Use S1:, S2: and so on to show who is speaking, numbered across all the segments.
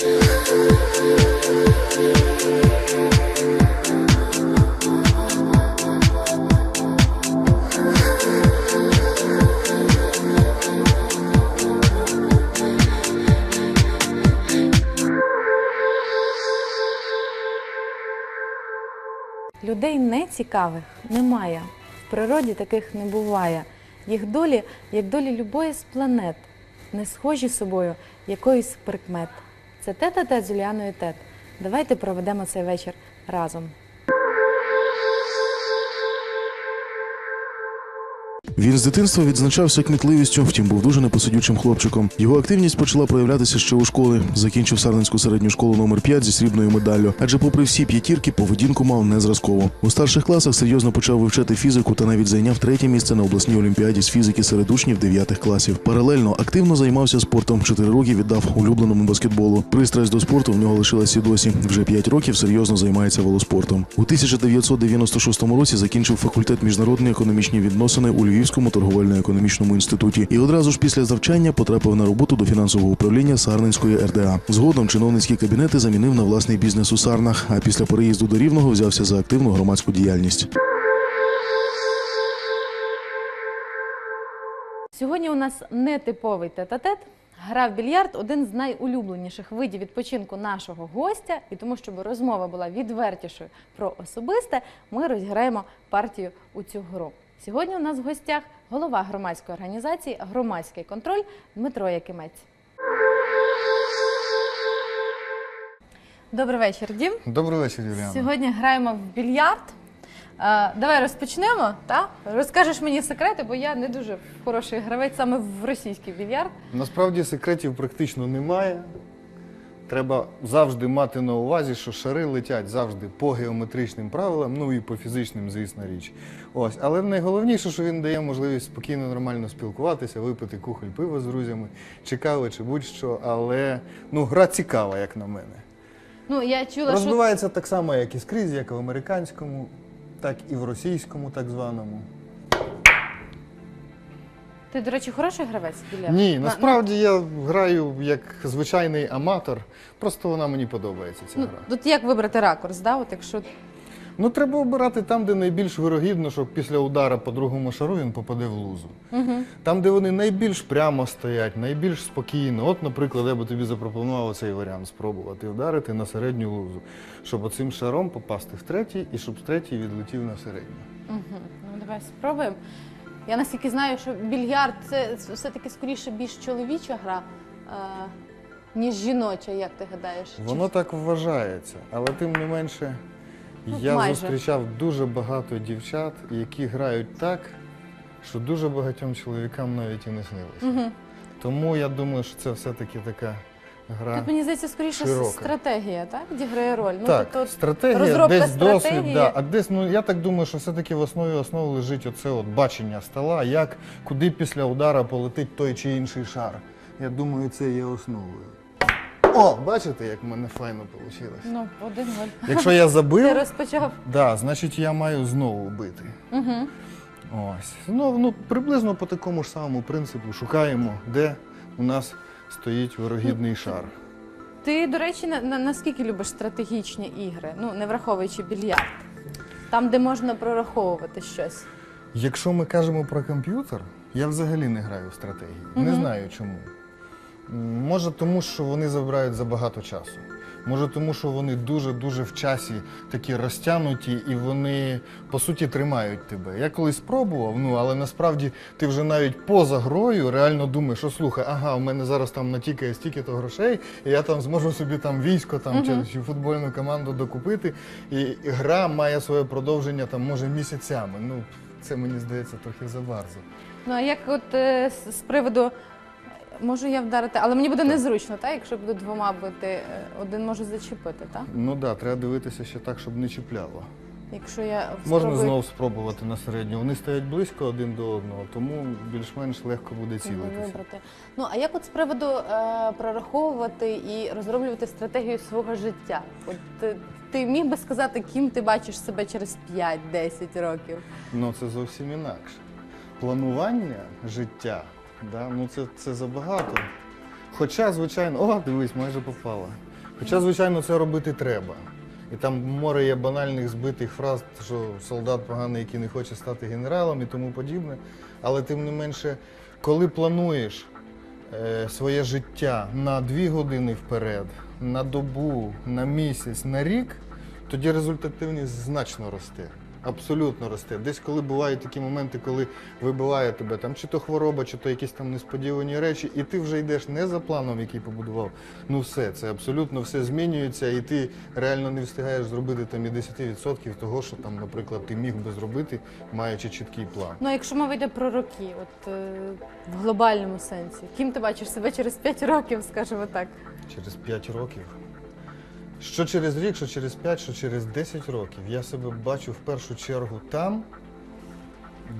S1: Людей нецікавих немає. В природі таких не буває. Їх долі, як долі любої з планет, не схожі собою якоїсь прикмет. Це тет а тет з Юліаною Тет. Давайте проведемо цей вечір разом.
S2: Він з дитинства відзначався кмітливістю, втім був дуже непосидючим хлопчиком. Його активність почала проявлятися ще у школи. Закінчив Сарненську середню школу номер 5 зі срібною медаллю. Адже, попри всі п'ятірки, поведінку мав незразково. У старших класах серйозно почав вивчати фізику та навіть зайняв третє місце на обласній олімпіаді з фізики серед учнів 9 класів. Паралельно активно займався спортом. Чотири роки віддав улюбленому баскетболу. Пристрасть до спорту в нього лишилась і досі. Вже 5 років серйозно займається велоспортом. У 1996 році закінчив факультет міжнародні економічні відносини у Львівському торговельно-економічному інституті і одразу ж після завчання потрапив на роботу до фінансового управління Сарненської РДА. Згодом чиновницькі кабінети замінив на власний бізнес у Сарнах. А після переїзду до Рівного взявся за активну громадську діяльність.
S1: Сьогодні у нас нетиповий тет-а-тет. Гра в більярд один з найулюбленіших видів відпочинку нашого гостя. І тому, щоб розмова була відвертішою про особисте, ми розіграємо партію у цю гру. Сьогодні у нас в гостях голова громадської організації Громадський контроль Дмитро Якимець. Добрий вечір, Дім.
S3: Добрий вечір, Юліана.
S1: Сьогодні граємо в більярд. Е, Давай розпочнемо. Та? Розкажеш мені секрети, бо я не дуже хороший гравець саме в російський більярд.
S3: Насправді секретів практично немає. Треба завжди мати на увазі, що шари летять завжди по геометричним правилам, ну і по фізичним, звісно, річ. Ось. Але найголовніше, що він дає можливість спокійно, нормально спілкуватися, випити кухоль пива з друзями, чи кави, чи будь-що. Але ну, гра цікава, як на мене.
S1: Ну, я чула, що
S3: так само, як і скрізь, як і в американському, так і в російському, так званому.
S1: Ти, до речі, хороший гравець в більярд?
S3: Ні, насправді я граю як звичайний аматор, просто вона мені подобається ця
S1: Ну,
S3: гра.
S1: тут як вибрати ракурс, да? От якщо
S3: Ну треба обирати там, де найбільш вирогідно, що після удара по другому шару він попаде в лузу.
S1: угу.
S3: Там, де вони найбільш прямо стоять, найбільш спокійно. От, наприклад, я би тобі запропонував цей варіант спробувати вдарити на середню лузу, щоб оцим шаром попасти в третій і щоб третій відлетів на середню.
S1: Угу. Ну, давай спробуємо. Я наскільки знаю, що більярд це все-таки скоріше більш чоловіча гра, е, ніж жіноча, як ти гадаєш? Чи
S3: Воно так вважається, але тим не менше,
S1: Ну,
S3: я
S1: майже.
S3: зустрічав дуже багато дівчат, які грають так, що дуже багатьом чоловікам навіть і не снилося.
S1: Угу.
S3: Тому я думаю, що це все-таки така гра.
S1: Тут мені здається, скоріше
S3: широка.
S1: стратегія, так? Відіграє роль.
S3: так,
S1: тобто,
S3: стратегія,
S1: розробка
S3: десь досвід,
S1: стратегії.
S3: да, а десь, ну я так думаю, що все-таки в основі основи лежить оце от бачення стола, як куди після удара полетить той чи інший шар. Я думаю, це є основою. О, бачите, як в мене файно вийшло.
S1: ну, один голь.
S3: Якщо я
S1: Ти
S3: забив,
S1: розпочав.
S3: Да, значить я маю знову бити.
S1: Угу.
S3: Ось. Ну, ну, приблизно по такому ж самому принципу шукаємо, де у нас стоїть вирогідний шар.
S1: Ти, до речі, на, на, наскільки любиш стратегічні ігри, ну не враховуючи більярд, там, де можна прораховувати щось.
S3: Якщо ми кажемо про комп'ютер, я взагалі не граю в стратегії. Не
S1: Мгм.
S3: знаю чому. М, Може, тому що вони забирають забагато часу. Може, тому що вони дуже-дуже в часі такі розтягнуті і вони по суті тримають тебе. Я колись спробував, ну але насправді ти вже навіть поза грою реально думаєш, що слухай, ага, у мене зараз там натікає стільки-то грошей, і я там зможу собі там військо там
S1: Мгм.
S3: чи, чи футбольну команду докупити. І, і гра має своє продовження там, може, місяцями. Ну, це мені здається трохи забарзо.
S1: Ну а як от е, з приводу можу я вдарити, але мені буде незручно, так? Якщо буду двома бити, е, один можу зачепити, так?
S3: Ну так, да, треба дивитися ще так, щоб не чіпляло.
S1: Якщо я
S3: Можна знову спробувати на середню. Вони стоять близько один до одного, тому більш-менш легко буде цілитися.
S1: Ну а як от з приводу е, прораховувати і розроблювати стратегію свого життя? От ти, ти міг би сказати, ким ти бачиш себе через 5-10 років?
S3: Ну це зовсім інакше. Планування життя, да, ну це, це забагато. Хоча, звичайно, о, дивись, майже попала. Хоча, звичайно, це робити треба. І там море є банальних збитих фраз, що солдат поганий, який не хоче стати генералом і тому подібне. Але тим не менше, коли плануєш е, своє життя на дві години вперед, на добу, на місяць, на рік, тоді результативність значно росте. Абсолютно росте. Десь коли бувають такі моменти, коли вибиває тебе там чи то хвороба, чи то якісь там несподівані речі, і ти вже йдеш не за планом, який побудував. Ну все, це абсолютно все змінюється, і ти реально не встигаєш зробити там і 10% того, що там, наприклад, ти міг би зробити, маючи чіткий план.
S1: Ну, а якщо мова йде про роки, от е, в глобальному сенсі, ким ти бачиш себе через 5 років, скажімо так?
S3: Через 5 років. Що через рік, що через 5, що через 10 років. Я себе бачу в першу чергу там,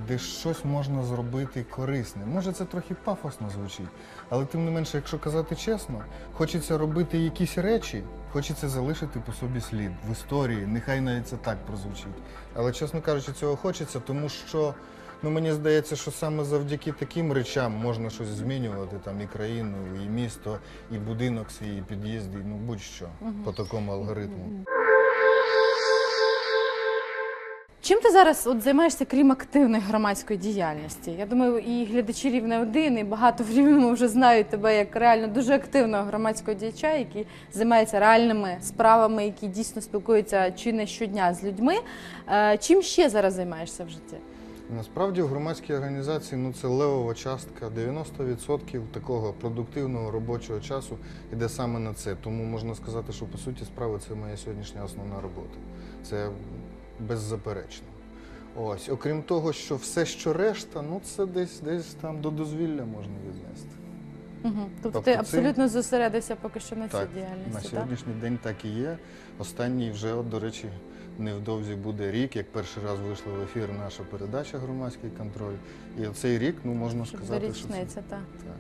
S3: де щось можна зробити корисне. Може, це трохи пафосно звучить, але тим не менше, якщо казати чесно, хочеться робити якісь речі, хочеться залишити по собі слід в історії. Нехай навіть це так прозвучить. Але, чесно кажучи, цього хочеться, тому що. Ну, мені здається, що саме завдяки таким речам можна щось змінювати, там і країну, і місто, і будинок свій, і під'їзд, і ну будь-що по такому алгоритму.
S1: Чим ти зараз от займаєшся, крім активної громадської діяльності? Я думаю, і глядачі рівне один, і багато в рівному вже знають тебе як реально дуже активного громадського діяча, який займається реальними справами, які дійсно спілкуються чи не щодня з людьми. Е, Чим ще зараз займаєшся в житті?
S3: Насправді в громадській організації ну це левова частка, 90% такого продуктивного робочого часу йде саме на це. Тому можна сказати, що по суті справи це моя сьогоднішня основна робота. Це беззаперечно. Ось, окрім того, що все, що решта, ну це десь десь там до дозвілля можна віднести.
S1: Угу. Тобто,
S3: Тобто
S1: ти
S3: цим-
S1: абсолютно зосередився поки що на цій
S3: Так, на
S1: діяльності, так?
S3: сьогоднішній день так і є. Останній вже, от, до речі, невдовзі буде рік, як перший раз вийшла в ефір наша передача Громадський контроль. І цей рік, ну можна сказати, що це
S1: річниця, так.
S3: так.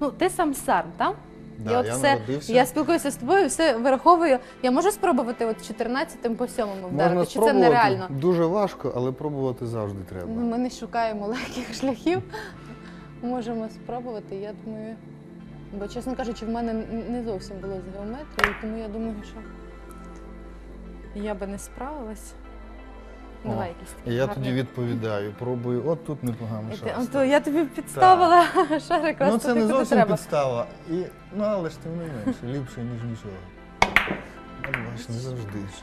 S1: Ну, ти сам сарм, так?
S3: Да,
S1: я, от
S3: я
S1: все,
S3: народився.
S1: я спілкуюся з тобою, все вираховую. Я можу спробувати от 14 по 7 вдарити?
S3: Можна
S1: Чи це
S3: спробувати.
S1: нереально?
S3: Дуже важко, але пробувати завжди треба.
S1: Ну, ми не шукаємо легких шляхів. Можемо спробувати, я думаю. Бо, чесно кажучи, в мене не зовсім було з геометрією, тому я думаю, що я би не справилась. Давай якісь такі
S3: я
S1: гарні.
S3: тоді відповідаю, пробую, от тут непогано
S1: І ти-
S3: шанс.
S1: Ото я тобі підставила шарик,
S3: Ну це
S1: туди,
S3: не
S1: куди
S3: зовсім
S1: треба.
S3: підстава. І, ну але ж тим не менше, ліпше, ніж нічого. Бач, бачиш, не завжди. ж.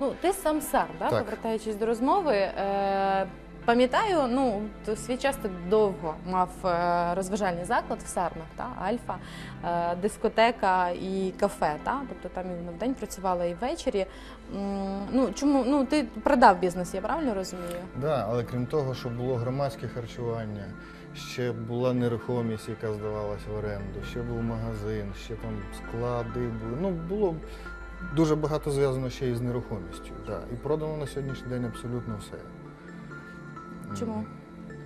S1: Ну, ти сам сар, да?
S3: Так.
S1: повертаючись до розмови. Е, пам'ятаю, ну, свій час ти довго мав е, розважальний заклад в Сарнах, та? Альфа, е, дискотека і кафе. Та? Тобто там і вдень працювала і ввечері. Ну, чому? Ну, ти продав бізнес, я правильно розумію?
S3: Да, але крім того, що було громадське харчування, ще була нерухомість, яка здавалась в оренду, ще був магазин, ще там склади були. Ну, було дуже багато зв'язано ще із нерухомістю. Да. І продано на сьогоднішній день абсолютно все.
S1: Чому?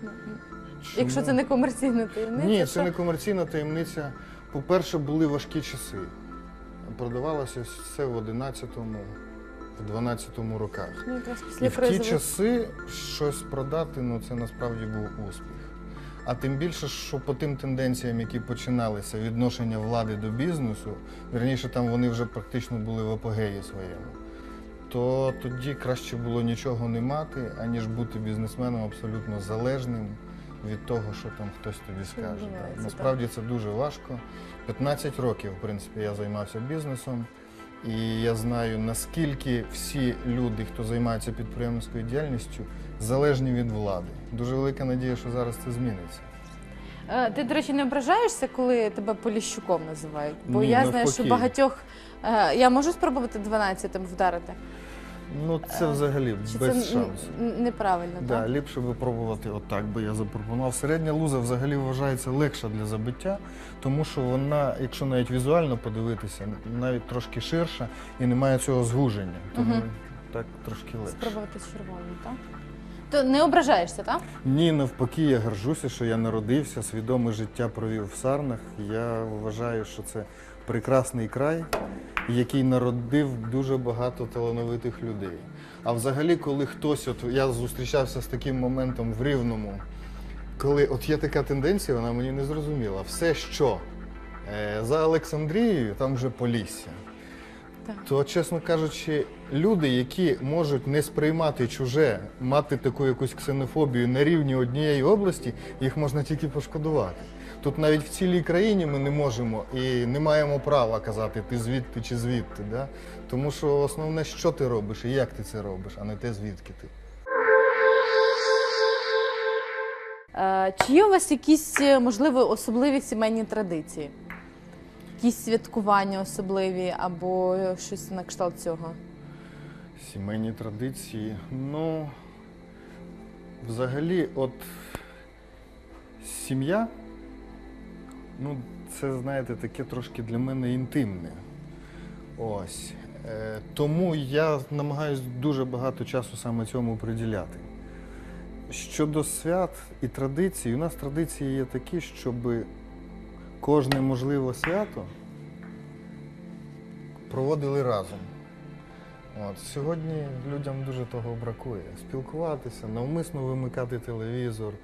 S3: Чому?
S1: Якщо це не комерційна таємниця.
S3: Ні, це не комерційна таємниця. По-перше, були важкі часи. Продавалося все в 11-му, в 12-му роках.
S1: Ну, якраз
S3: І в ті часи щось продати, ну це насправді був успіх. А тим більше, що по тим тенденціям, які починалися відношення влади до бізнесу, верніше там вони вже практично були в апогеї своєму, то тоді краще було нічого не мати, аніж бути бізнесменом абсолютно залежним від того, що там хтось тобі скаже. Да. Насправді це дуже важко. 15 років, в принципі, я займався бізнесом. І я знаю, наскільки всі люди, хто займається підприємницькою діяльністю, залежні від влади. Дуже велика надія, що зараз це зміниться.
S1: Е, Ти, до речі, не ображаєшся, коли тебе Поліщуком називають? Бо
S3: Ні,
S1: я знаю, що багатьох. е, Я можу спробувати 12-м вдарити?
S3: Ну це взагалі
S1: Е, Чи
S3: без
S1: це
S3: шансу.
S1: н- неправильно,
S3: Да,
S1: так?
S3: ліпше би пробувати отак, би я запропонував. Середня луза взагалі вважається легша для забиття, тому що вона, якщо навіть візуально подивитися, навіть трошки ширша і немає цього звуження. Тому
S1: Мгм.
S3: так трошки легше.
S1: Спробувати з червоним, так? То не ображаєшся, так?
S3: Ні, навпаки, я горжуся, що я народився, свідоме життя провів в Сарнах. Я вважаю, що це прекрасний край, який народив дуже багато талановитих людей. А взагалі, коли хтось, от я зустрічався з таким моментом в Рівному, коли от є така тенденція, вона мені не зрозуміла. Все, що Е, За Олександрією там вже Полісся. То, чесно кажучи, люди, які можуть не сприймати чуже, мати таку якусь ксенофобію на рівні однієї області, їх можна тільки пошкодувати. Тут навіть в цілій країні ми не можемо і не маємо права казати ти звідти чи звідти. Да? Тому що основне, що ти робиш і як ти це робиш, а не те, звідки ти.
S1: Е, Чи є у вас якісь, е, можливо, особливі сімейні традиції? Якісь святкування особливі або щось на кшталт цього?
S3: Сімейні традиції. Ну, взагалі, от сім'я, ну, це, знаєте, таке трошки для мене інтимне. Ось. Е, тому я намагаюся дуже багато часу саме цьому приділяти. Щодо свят і традицій, у нас традиції є такі, щоб кожне можливе свято проводили разом. От, сьогодні людям дуже того бракує. Спілкуватися, навмисно вимикати телевізор,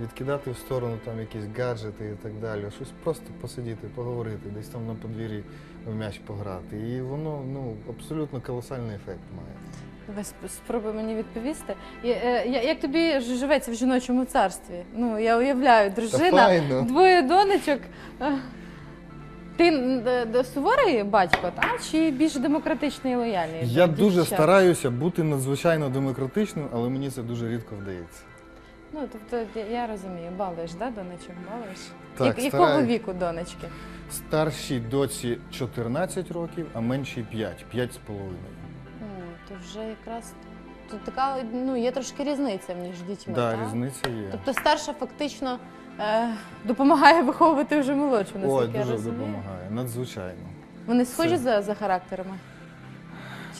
S3: відкидати в сторону там якісь гаджети і так далі. Щось просто посидіти, поговорити, десь там на подвір'ї в м'яч пограти. І воно ну, абсолютно колосальний ефект має.
S1: Ви спробуй мені відповісти. Я- е, я- Як тобі живеться в жіночому царстві? Ну, я уявляю, дружина, двоє донечок. Е, Ти д- суворий батько, та? чи більш демократичний і лояльний?
S3: Я дуже
S1: дівчат?
S3: стараюся бути надзвичайно демократичним, але мені це дуже рідко вдається.
S1: Ну, тобто, я- я розумію, балуєш, да, донечок, балуєш?
S3: Так,
S1: Як- Якого віку донечки?
S3: Старшій доці 14 років, а меншій 5, 5 з половиною.
S1: То вже якраз тут така, ну, є трошки різниця між дітьми.
S3: Да,
S1: так?
S3: різниця є.
S1: Тобто старша фактично е, допомагає виховувати вже молодшу,
S3: Ой,
S1: наскільки я
S3: дуже
S1: розумію.
S3: допомагає, надзвичайно.
S1: Вони схожі
S3: Це-
S1: за, за характерами?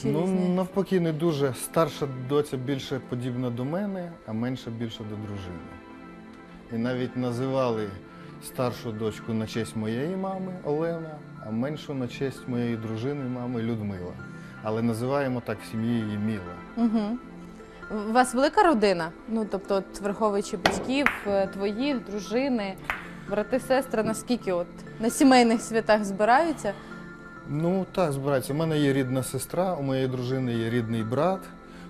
S1: Чи
S3: ну,
S1: різні?
S3: навпаки, не дуже. Старша доця більше подібна до мене, а менша більше до дружини. І навіть називали старшу дочку на честь моєї мами Олена, а меншу на честь моєї дружини, мами Людмила. Але називаємо так сім'єю її Міла.
S1: Угу. У вас велика родина? Ну, тобто, от, враховуючи батьків, е, твоїх, дружини, брати, сестри, наскільки от на сімейних святах збираються?
S3: Ну так, збирається. У мене є рідна сестра, у моєї дружини є рідний брат,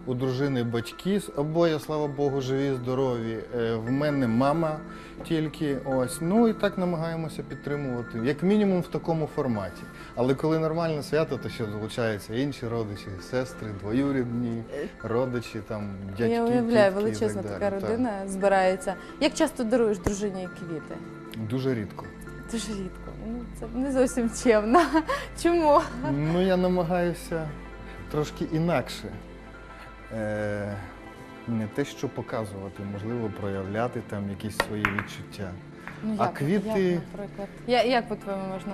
S3: у дружини батьки, обоє, слава Богу, живі, здорові. Е, В мене мама тільки ось. Ну і так намагаємося підтримувати, як мінімум в такому форматі. Але коли нормальне свято, то ще долучаються інші родичі, сестри, двоюрідні, родичі, там дядьки.
S1: Я уявляю,
S3: тітки і
S1: величезна
S3: так
S1: така
S3: далі.
S1: родина збирається. Як часто даруєш дружині квіти?
S3: Дуже рідко.
S1: Дуже рідко. Ну, це не зовсім чемно. Чому?
S3: Ну, я намагаюся трошки інакше. Е, не те, що показувати, можливо, проявляти там якісь свої відчуття.
S1: Ну,
S3: А
S1: як,
S3: квіти-
S1: Як, наприклад? Я, як по-твоєму можна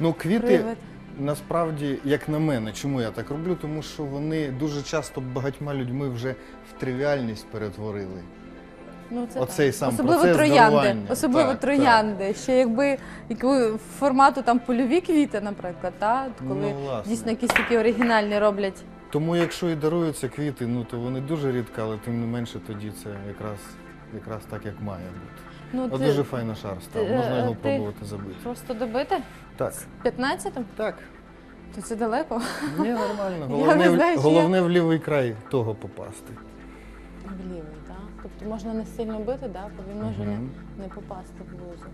S3: Ну, квіти,
S1: проявити?
S3: насправді, як на мене, чому я так роблю? Тому що вони дуже часто багатьма людьми вже в тривіальність перетворили.
S1: Ну, це
S3: Оцей
S1: так.
S3: сам
S1: Особливо
S3: процес
S1: троянди.
S3: дарування.
S1: Особливо
S3: Так,
S1: троянди. Ще якби яку формату там польові квіти, наприклад, та? коли
S3: Ну, власне.
S1: дійсно якісь такі оригінальні роблять.
S3: Тому якщо і даруються квіти, ну то вони дуже рідко, але тим не менше тоді це якраз, якраз так, як має бути.
S1: Ну,
S3: От
S1: ти
S3: дуже файно шар став,
S1: ти,
S3: можна
S1: е,
S3: його
S1: ти-
S3: пробувати забити.
S1: просто добити?
S3: Так,
S1: 15-м?
S3: так.
S1: То це далеко.
S3: Ні, нормально.
S1: Я
S3: Головне,
S1: не
S3: в-
S1: знаю, чи
S3: головне в лівий край того попасти.
S1: В лівий, так? Тобто можна не сильно бити, да? бо він може не,
S3: Мгм.
S1: не попасти в лузу.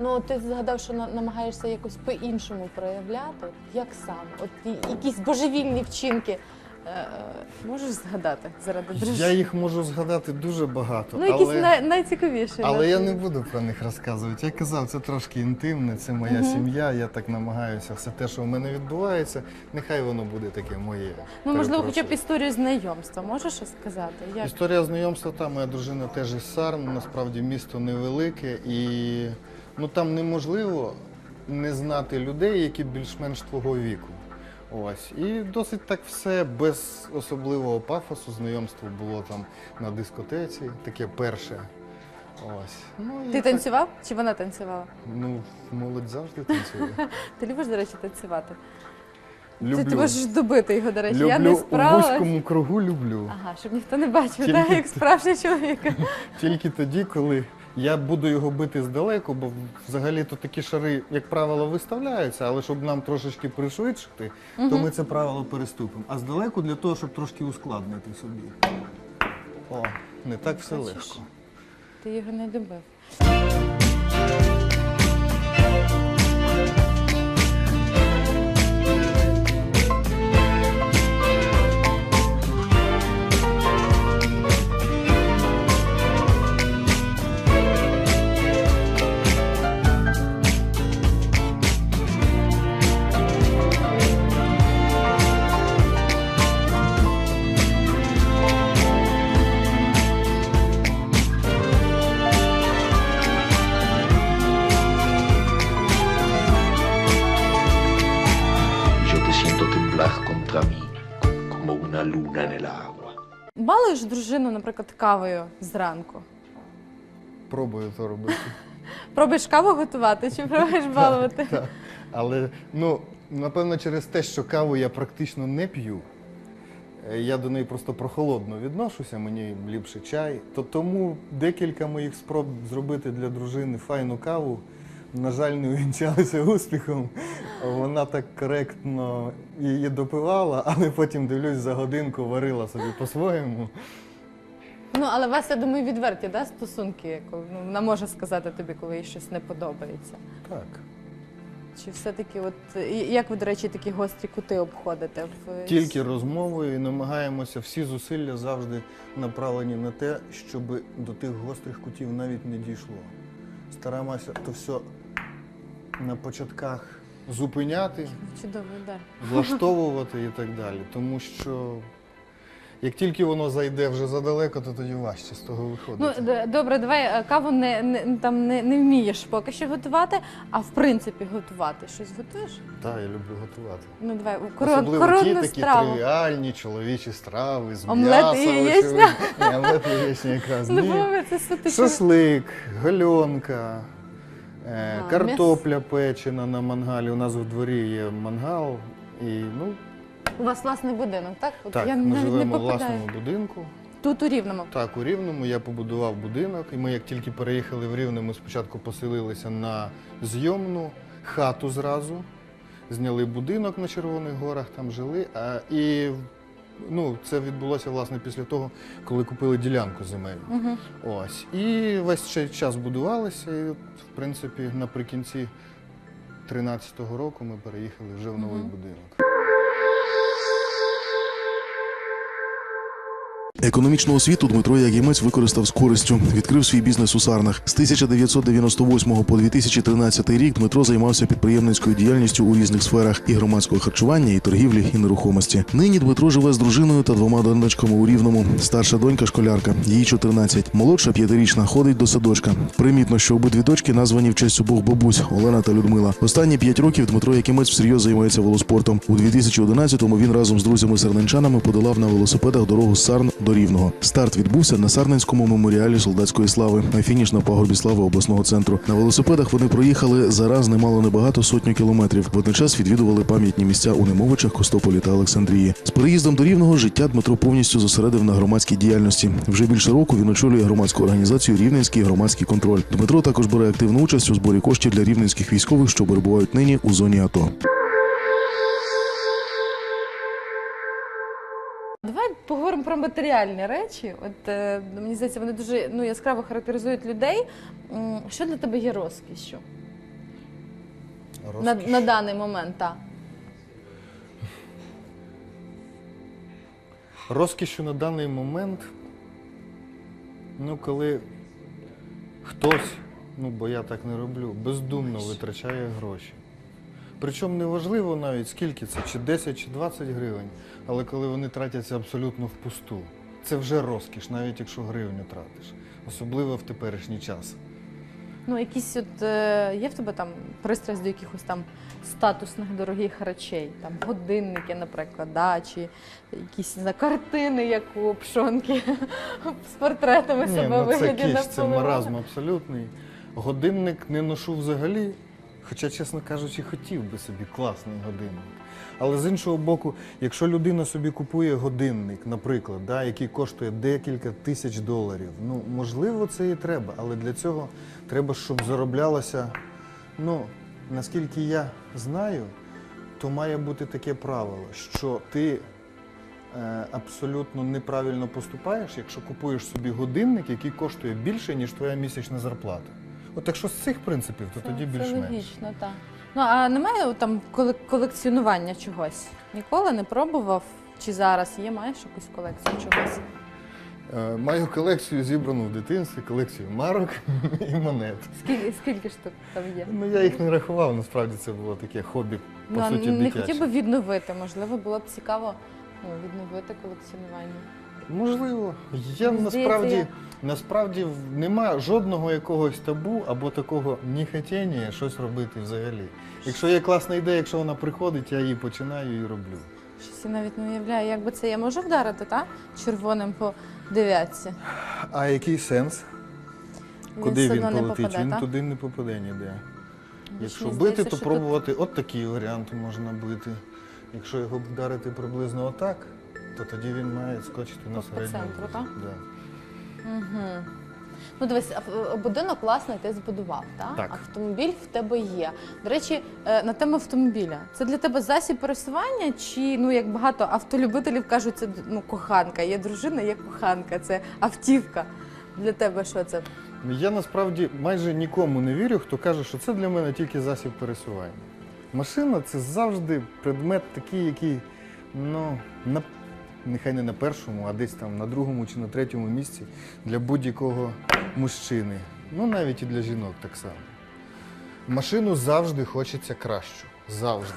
S1: Ну, ти згадав, що на- намагаєшся якось по-іншому проявляти. Як саме? От якісь божевільні вчинки. Е, е, можеш згадати заради дружини?
S3: Я їх можу згадати дуже багато,
S1: Ну, якісь
S3: але,
S1: най- найцікавіші.
S3: але я не буду про них розказувати. Я казав, це трошки інтимне, це моя сім'я, я так намагаюся. Все те, що в мене відбувається, нехай воно буде таке моє.
S1: Ну, можливо, хоча б історію знайомства. Можеш щось сказати? Як?
S3: Історія знайомства там, моя дружина теж із Сарн, насправді місто невелике, і ну, там неможливо не знати людей, які більш-менш твого віку. Ось. І досить так все без особливого пафосу. Знайомство було там на дискотеці, таке перше. Ось. Ну, і
S1: Ти
S3: так,
S1: танцював чи вона танцювала?
S3: Ну, молодь завжди танцює.
S1: Ти любиш, до речі, танцювати? Ти,
S3: Люблю.
S1: ти можеш добити його, до речі. я не
S3: люблю у
S1: справилась.
S3: вузькому кругу люблю.
S1: Ага, щоб ніхто не бачив,
S3: Тільки-
S1: так, як справжній чоловік.
S3: Тільки тоді, коли Я буду його бити здалеку, бо взагалі то такі шари, як правило, виставляються, але щоб нам трошечки пришвидшити, то ми це правило переступимо. А здалеку для того, щоб трошки ускладнити собі. О, не так все легко.
S1: Ти його не любив.
S4: Mí como una luna en el agua.
S1: Балуєш дружину, наприклад, кавою зранку.
S3: Пробую це робити.
S1: Пробуєш каву готувати чи пробуєш балувати?
S3: Так. Але ну, напевно, через те, що каву я практично не п'ю. е, Я до неї просто прохолодно відношуся, мені ліпше чай. То тому декілька моїх спроб зробити для дружини файну каву, на жаль, не увінчалися успіхом. Вона так коректно її допивала, але потім дивлюсь за годинку, варила собі по-своєму.
S1: Ну, але у вас, я думаю, відверті да, стосунки, коли ну, вона може сказати тобі, коли їй щось не подобається.
S3: Так.
S1: Чи все-таки, от і- як ви, до речі, такі гострі кути обходите? В...
S3: Тільки розмовою і намагаємося всі зусилля завжди направлені на те, щоб до тих гострих кутів навіть не дійшло. Стараємося то все на початках зупиняти,
S1: Чудовий да.
S3: влаштовувати і так далі. Тому що як тільки воно зайде вже задалеко, то тоді важче з того
S1: Ну,
S3: виходить.
S1: д- добре, давай е, каву не, не, там не, не вмієш поки що готувати, а в принципі готувати. Щось готуєш?
S3: Так, я люблю готувати.
S1: Ну, давай, корот,
S3: Особливо ті
S1: коронну
S3: такі
S1: страву.
S3: тривіальні чоловічі страви з
S1: Омлет і
S3: м'яса.
S1: яєчня.
S3: очевидно. Ні, омлет і яєчня якраз.
S1: Ну,
S3: ні.
S1: Це.
S3: Шашлик, гальонка, е,
S1: А,
S3: картопля печена на мангалі. У нас в дворі є мангал. І, ну,
S1: У вас власний будинок, так? От
S3: так,
S1: я
S3: ми
S1: навіть
S3: живемо
S1: не
S3: в
S1: попадаю.
S3: власному будинку.
S1: Тут у Рівному.
S3: Так, у Рівному я побудував будинок, і ми, як тільки переїхали в Рівне, ми спочатку поселилися на зйомну хату зразу. Зняли будинок на Червоних горах, там жили. А, і ну, це відбулося власне після того, коли купили ділянку земельну.
S1: Угу.
S3: Ось. І весь цей час будувалися, і, от, в принципі, наприкінці 13-го року ми переїхали вже в новий
S1: Мгм.
S3: будинок.
S2: Економічну освіту Дмитро Ягімець використав з користю. Відкрив свій бізнес у Сарнах. З 1998 по 2013 рік Дмитро займався підприємницькою діяльністю у різних сферах і громадського харчування, і торгівлі, і нерухомості. Нині Дмитро живе з дружиною та двома донечками у Рівному. Старша донька школярка, їй 14. Молодша п'ятирічна ходить до садочка. Примітно, що обидві дочки названі в честь обох бабусь Олена та Людмила. Останні п'ять років Дмитро Якимець всерйоз займається велоспортом. У 2011-му він разом з друзями-сарненчанами подолав на велосипедах дорогу з Сарн до Рівного. Старт відбувся на Сарненському меморіалі солдатської слави, а фініш на пагорбі слави обласного центру. На велосипедах вони проїхали зараз немало небагато сотню кілометрів. Водночас відвідували пам'ятні місця у Немовичах, Костополі та Олександрії. З переїздом до Рівного життя Дмитро повністю зосередив на громадській діяльності. Вже більше року він очолює громадську організацію Рівненський громадський контроль. Дмитро також бере активну участь у зборі коштів для рівненських військових, що перебувають нині у зоні АТО.
S1: Давай поговоримо про матеріальні речі. От е, мені здається, вони дуже ну, яскраво характеризують людей. М, Що для тебе є розкішшю на,
S3: Розкіш.
S1: на даний момент? Так.
S3: Розкішю на даний момент, ну, коли хтось, ну бо я так не роблю, бездумно витрачає гроші. Причому неважливо навіть скільки це, чи 10, чи 20 гривень, але коли вони тратяться абсолютно впусту. Це вже розкіш, навіть якщо гривню тратиш, особливо в теперішній час.
S1: Ну, якісь от е, є в тебе там пристрасть до якихось там статусних дорогих речей, там годинники, наприклад, да, чи якісь не знаю, картини, як у пшонки з портретами
S3: Ні,
S1: себе
S3: ну це
S1: вигляді на
S3: це маразм абсолютний. Годинник не ношу взагалі, Хоча, чесно кажучи, хотів би собі класний годинник. Але з іншого боку, якщо людина собі купує годинник, наприклад, да, який коштує декілька тисяч доларів, ну можливо, це і треба, але для цього треба, щоб зароблялося. Ну, наскільки я знаю, то має бути таке правило, що ти е, абсолютно неправильно поступаєш, якщо купуєш собі годинник, який коштує більше, ніж твоя місячна зарплата. От якщо з цих принципів, то тоді
S1: це
S3: більш-менш.
S1: логічно, так. Ну а немає там коле- колекціонування чогось? Ніколи не пробував? Чи зараз є? Маєш якусь колекцію чогось?
S3: Е, Маю колекцію зібрану в дитинстві, колекцію марок і монет.
S1: Скільки, скільки штук там є?
S3: Ну я їх не рахував, насправді це було таке хобі, по
S1: Ну, а
S3: суті,
S1: не
S3: дитяче.
S1: хотів би відновити. Можливо, було б цікаво ну, відновити колекціонування.
S3: Можливо. Я
S1: Мені
S3: насправді,
S1: здається,
S3: насправді нема жодного якогось табу або такого нехотіння щось робити взагалі. Якщо є класна ідея, якщо вона приходить, я її починаю і роблю.
S1: Щось я навіть не уявляю, як би це я можу вдарити, та? Червоним по дев'ятці.
S3: А який сенс? Куди
S1: все
S3: він полетить?
S1: попаде,
S3: він
S1: та?
S3: туди не попаде ніде. Якщо бити,
S1: здається,
S3: то пробувати от такі варіанти можна бити. Якщо його вдарити приблизно отак, то тоді він має скочити на
S1: По- по центру, так?
S3: Да.
S1: Угу. Ну, дивись, е, будинок класний ти збудував, так?
S3: Так.
S1: Автомобіль в тебе є. До речі, е, на тему автомобіля. Це для тебе засіб пересування, чи ну як багато автолюбителів кажуть, це ну, коханка. Є дружина, є коханка, це автівка. Для тебе що це?
S3: Я насправді майже нікому не вірю, хто каже, що це для мене тільки засіб пересування. Машина це завжди предмет такий, який, ну, нехай не на першому, а десь там на другому чи на третьому місці для будь-якого мужчини. Ну навіть і для жінок так само. Машину завжди хочеться кращу. Завжди.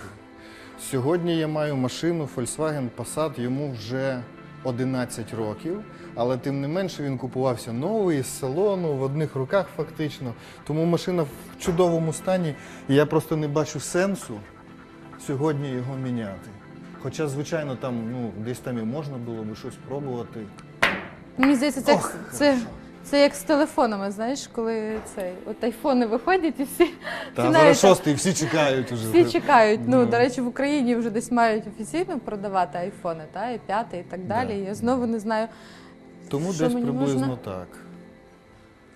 S3: Сьогодні я маю машину Volkswagen Passat, йому вже 11 років, але тим не менше він купувався новий з салону, в одних руках фактично. Тому машина в чудовому стані, і я просто не бачу сенсу сьогодні його міняти. Хоча, звичайно, там ну, десь там і можна було би щось пробувати.
S1: Мені здається, це,
S3: Ох,
S1: як, це, це як з телефонами, знаєш, коли цей от айфони виходять і всі,
S3: Та зараз
S1: так-
S3: шостий, всі чекають уже.
S1: всі чекають. Ну,
S3: Ну.
S1: до речі, в Україні вже десь мають офіційно продавати айфони, та, і п'ятий, і так далі.
S3: Да.
S1: Я знову не знаю,
S3: Тому
S1: Що
S3: десь
S1: мені
S3: приблизно
S1: можна?
S3: так.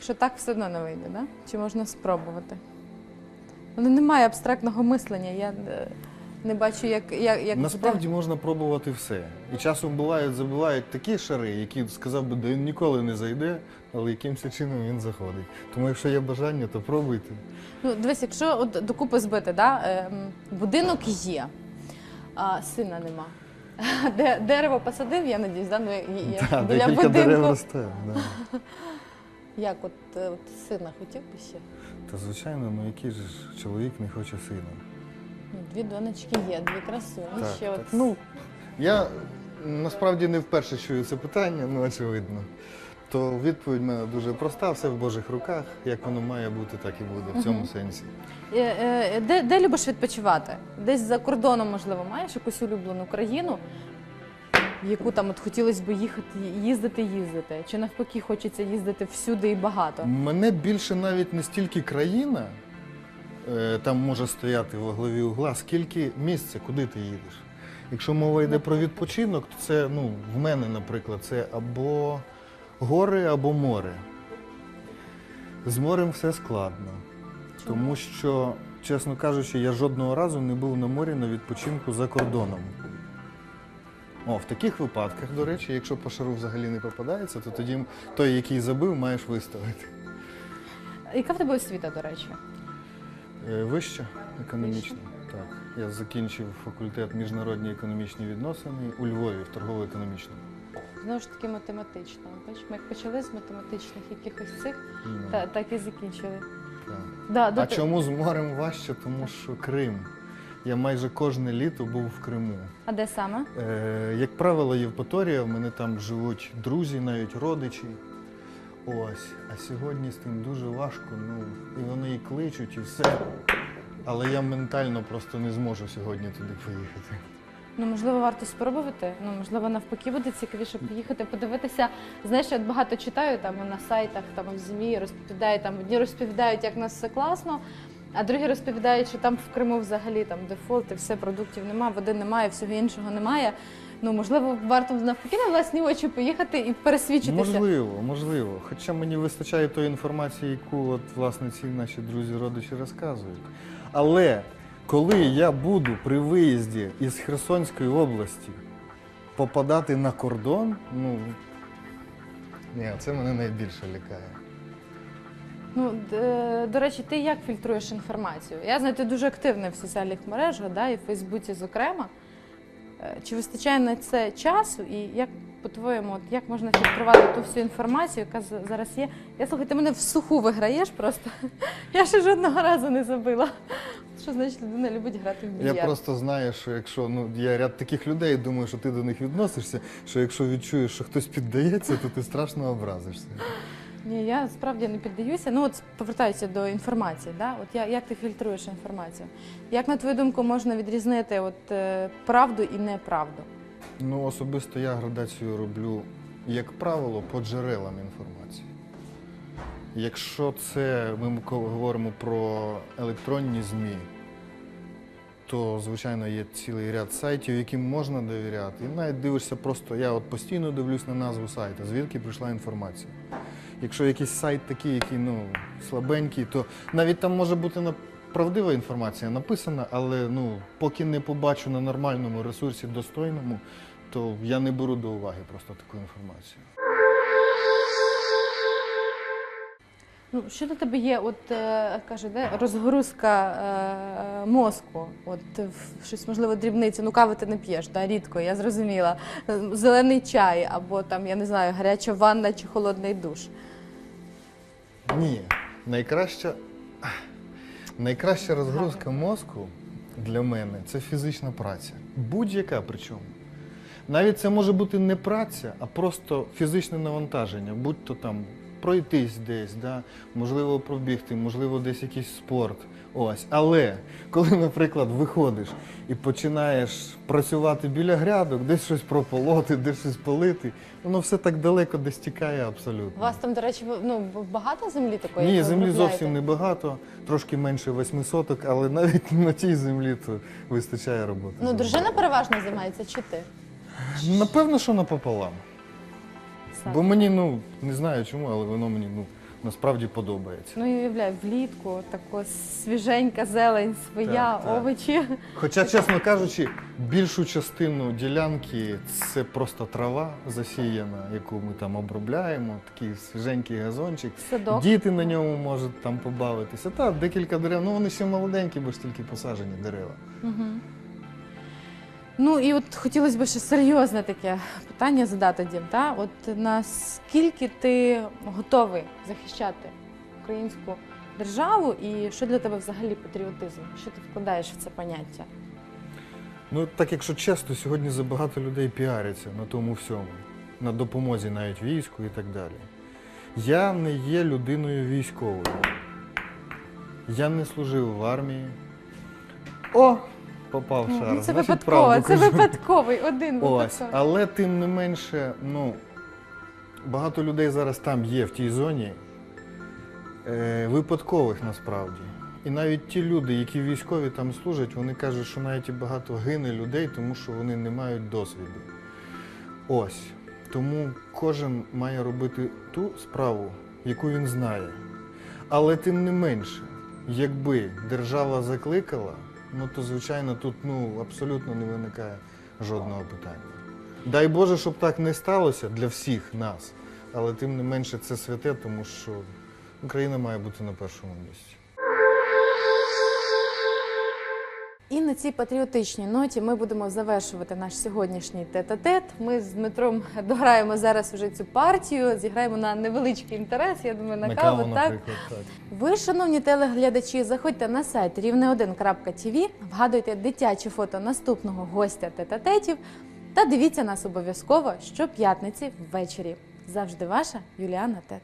S1: що так все одно не вийде, да? чи можна спробувати. Але немає абстрактного мислення. Я е, не бачу, як, як, як
S3: Насправді можна пробувати все. І часом бувають, забувають такі шари, які сказав би, да він ніколи не зайде, але якимось чином він заходить. Тому якщо є бажання, то пробуйте.
S1: Ну, дивись, якщо от докупи збити, да, ем, будинок є, а сина нема. Де, дерево посадив, я надіюсь, да, ну, є
S3: Та,
S1: біля будинку.
S3: дерев росте. Да.
S1: Як от, е, от сина хотів би ще?
S3: Та звичайно, ну який же ж чоловік не хоче сина.
S1: Ну, Дві донечки є, дві красуні.
S3: Так,
S1: ще
S3: так.
S1: от
S3: Ну, я насправді не вперше чую це питання, ну очевидно. То відповідь в мене дуже проста, все в Божих руках. Як воно має бути, так і буде в цьому сенсі.
S1: Е, е, де, де любиш відпочивати? Десь за кордоном, можливо, маєш якусь улюблену країну, в яку там от хотілося б їхати, їздити, їздити? Чи навпаки хочеться їздити всюди і багато?
S3: Мене більше навіть не стільки країна там може стояти во главі угла, скільки місце, куди ти їдеш. Якщо мова йде про відпочинок, то це, ну, в мене, наприклад, це або гори, або море. З морем все складно. Тому що, чесно кажучи, я жодного разу не був на морі на відпочинку за кордоном. О, в таких випадках, до речі, якщо по шару взагалі не попадається, то тоді той, який забив, маєш виставити.
S1: Яка в тебе освіта, до речі?
S3: Е, Вища економічна. Так. Я закінчив факультет міжнародні економічні відносини у Львові в торгово-економічному.
S1: Знову ж таки математично. Бачиш, ми як почали з математичних якихось цих,
S3: Ну,
S1: та, так і закінчили.
S3: так.
S1: Да,
S3: А
S1: те-
S3: чому з морем важче? Тому що Крим. Я майже кожне літо був в Криму.
S1: а де саме?
S3: Е, як правило, Євпаторія, в мене там живуть друзі, навіть родичі. Ось. А сьогодні з тим дуже важко. Ну, і вони і кличуть, і все. Але я ментально просто не зможу сьогодні туди поїхати.
S1: Ну, можливо, варто спробувати. Ну, можливо, навпаки буде цікавіше поїхати, подивитися. Знаєш, я багато читаю там на сайтах, там в ЗМІ розповідають, там одні розповідають, як у нас все класно, А другі розповідають, що там в Криму взагалі там дефолт, і все продуктів немає, води немає, всього іншого немає. Ну можливо, варто навпаки на власні очі поїхати і пересвідчитися.
S3: Можливо, можливо. Хоча мені вистачає тої інформації, яку от, власне ці наші друзі родичі розказують. Але коли я буду при виїзді із Херсонської області попадати на кордон, ну ні, це мене найбільше лякає.
S1: Ну, д- до речі, ти як фільтруєш інформацію? Я знаю, ти дуже активний в соціальних мережах, да, і в Фейсбуці, зокрема. Е, Чи вистачає на це часу? І як, по-твоєму, от як можна фільтрувати ту всю інформацію, яка зараз є? Я слухай, ти мене в суху виграєш просто. Я ще жодного разу не забила. Що значить людина любить грати в
S3: Я просто знаю, що якщо ну я ряд таких людей, думаю, що ти до них відносишся, що якщо відчуєш, що хтось піддається, то ти страшно образишся.
S1: Ні, я справді не піддаюся. Ну от повертаюся до інформації. Да? От я, як ти фільтруєш інформацію? Як на твою думку можна відрізнити от, е, правду і неправду?
S3: Ну, особисто я градацію роблю, як правило, по джерелам інформації. Якщо це ми говоримо про електронні ЗМІ, то, звичайно, є цілий ряд сайтів, яким можна довіряти. І навіть дивишся просто, я от постійно дивлюсь на назву сайта, звідки прийшла інформація. Якщо якийсь сайт такий, який ну, слабенький, то навіть там може бути на- правдива інформація написана, але ну, поки не побачу на нормальному ресурсі достойному, то я не беру до уваги просто таку інформацію.
S1: Ну, що до тебе є, от е, каже, де розгрузка е, мозку? От в- щось можливо дрібниці. Ну, кави ти не п'єш, да, рідко, я зрозуміла. Е, Зелений чай, або там, я не знаю, гаряча ванна чи холодний душ.
S3: Ні, найкраща, найкраща розгрузка мозку для мене це фізична праця. Будь-яка причому. Навіть це може бути не праця, а просто фізичне навантаження, будь то там пройтись десь, да? можливо, пробігти, можливо, десь якийсь спорт. Ось. Але коли, наприклад, виходиш і починаєш працювати біля грядок, десь щось прополоти, десь щось полити, воно все так далеко десь тікає абсолютно.
S1: У вас там, до речі, ну, багато землі такої?
S3: Ні, землі зовсім небагато, трошки менше восьми соток, але навіть на тій землі то вистачає роботи.
S1: Ну, дружина переважно займається, чи ти?
S3: Напевно, що напополам. Бо мені, ну, не знаю чому, але воно мені ну, насправді подобається.
S1: Ну, і уявляю, влітку тако свіженька зелень своя,
S3: Так, так.
S1: овочі.
S3: Хоча, чесно кажучи, більшу частину ділянки це просто трава засіяна, яку ми там обробляємо, такий свіженький газончик.
S1: Садок.
S3: Діти на ньому можуть там побавитися. Та декілька дерев, ну вони ще молоденькі, бо ж тільки посаджені дерева.
S1: Угу. Ну і от хотілося б ще серйозне таке питання задати, Дім. Та? От наскільки ти готовий захищати українську державу і що для тебе взагалі патріотизм? Що ти вкладаєш в це поняття?
S3: Ну, так якщо чесно, сьогодні забагато людей піаряться на тому всьому, на допомозі навіть війську і так далі. Я не є людиною військовою. Я не служив в армії. О! Попав шар.
S1: Ну, це
S3: Значить,
S1: випадково,
S3: правду
S1: це
S3: кажу.
S1: випадковий, один
S3: Ось,
S1: випадковий.
S3: але тим не менше, ну, багато людей зараз там є в тій зоні, е, випадкових насправді. І навіть ті люди, які військові там служать, вони кажуть, що навіть і багато гине людей, тому що вони не мають досвіду. Ось. Тому кожен має робити ту справу, яку він знає. Але тим не менше, якби держава закликала, ну то звичайно тут ну, абсолютно не виникає жодного питання. Дай Боже, щоб так не сталося для всіх нас, але тим не менше це святе, тому що Україна має бути на першому місці.
S1: І на цій патріотичній ноті ми будемо завершувати наш сьогоднішній тет-а-тет. Ми з Дмитром дограємо зараз вже цю партію, зіграємо на невеличкий інтерес. Я думаю, на, каву, так.
S3: так.
S1: Ви, шановні телеглядачі, заходьте на сайт рівне1.tv, вгадуйте дитяче фото наступного гостя тет-а-тетів та дивіться нас обов'язково щоп'ятниці ввечері. Завжди ваша Юліана Тет.